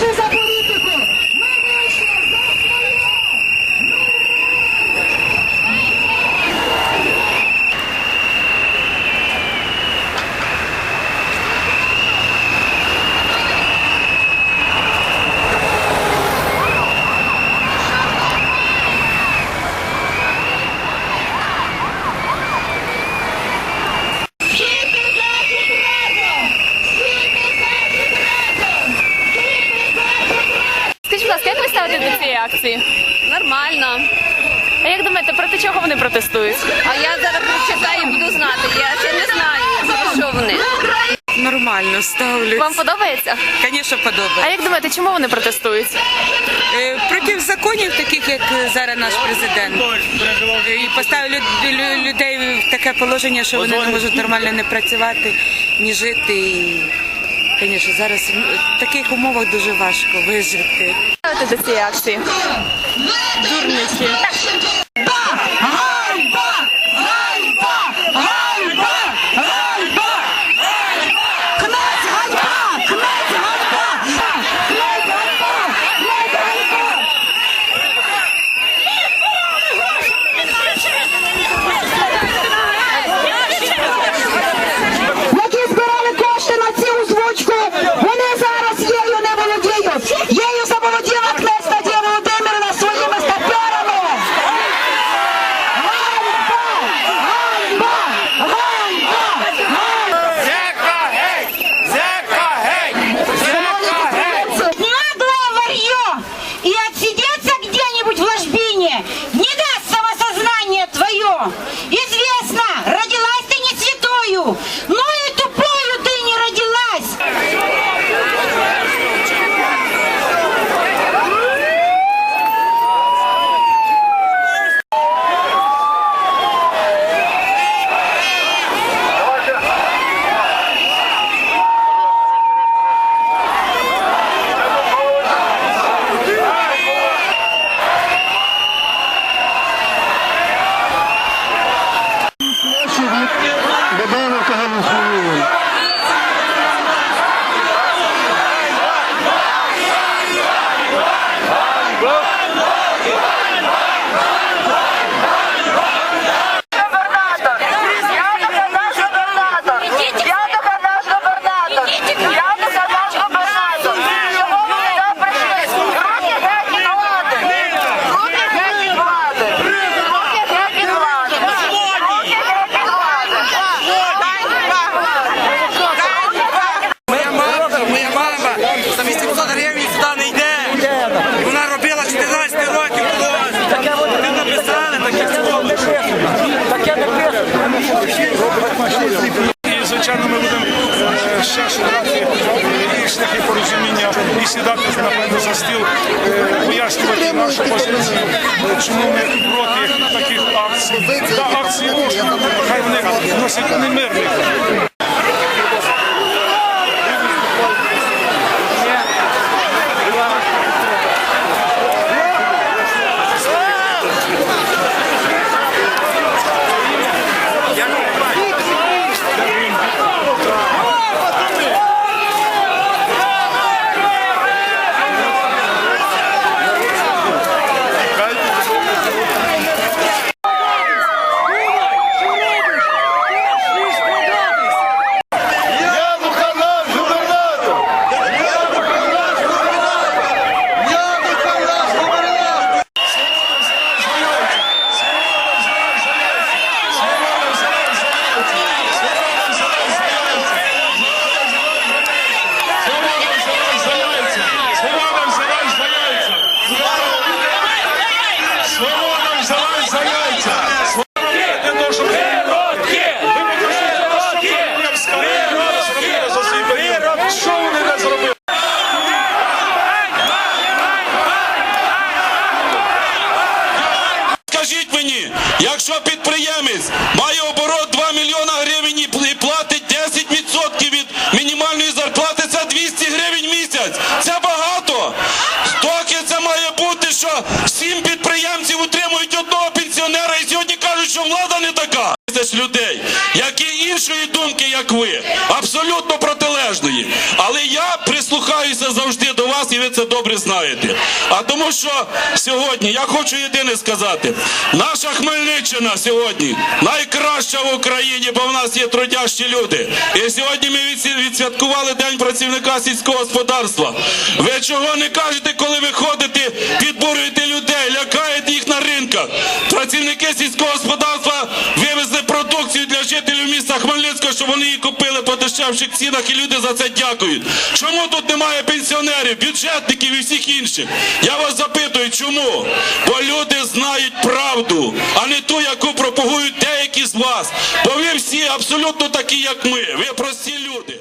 вийшли за як ви ставитесь до цієї акції? Нормально. А як думаєте, проти чого вони протестують? А я зараз прочитаю і буду знати. Я ще не знаю, за що вони. Нормально ставлю. Вам подобається? Звісно, подобається. А як думаєте, чому вони протестують? Е, Проти законів, таких як зараз наш президент. Е, І поставив лю- лю- людей в таке положення, що вони не можуть нормально не працювати, ні жити. І, звісно, зараз в таких умовах дуже важко вижити. Ставите до цієї сідати напевно за стіл, е, пояснювати нашу позицію, чому ми проти таких акцій. Та акції можна, хай вони носять не якщо підприємець має оборот 2 мільйона гривень і платить 10% від мінімальної зарплати, це 200 гривень місяць. Це багато. Доки це має бути, що сім підприємців утримують одного пенсіонера і сьогодні кажуть, що влада не така. Тисяч людей, які іншої думки, як ви, абсолютно протилежної. Але я прислухаюся завжди до вас, і ви це добре знаєте. А тому, що сьогодні я хочу єдине сказати: наша Хмельниччина сьогодні найкраща в Україні, бо в нас є трудящі люди. І сьогодні ми відсвяткували День працівника сільського господарства. Ви чого не кажете, коли ви ходите, підбурюєте людей, лякаєте їх на ринках? Працівники сільського господарства Щоб вони її купили по дешевших цінах, і люди за це дякують. Чому тут немає пенсіонерів, бюджетників і всіх інших? Я вас запитую, чому? Бо люди знають правду, а не ту, яку пропагують деякі з вас. Бо ви всі абсолютно такі, як ми. Ви прості люди.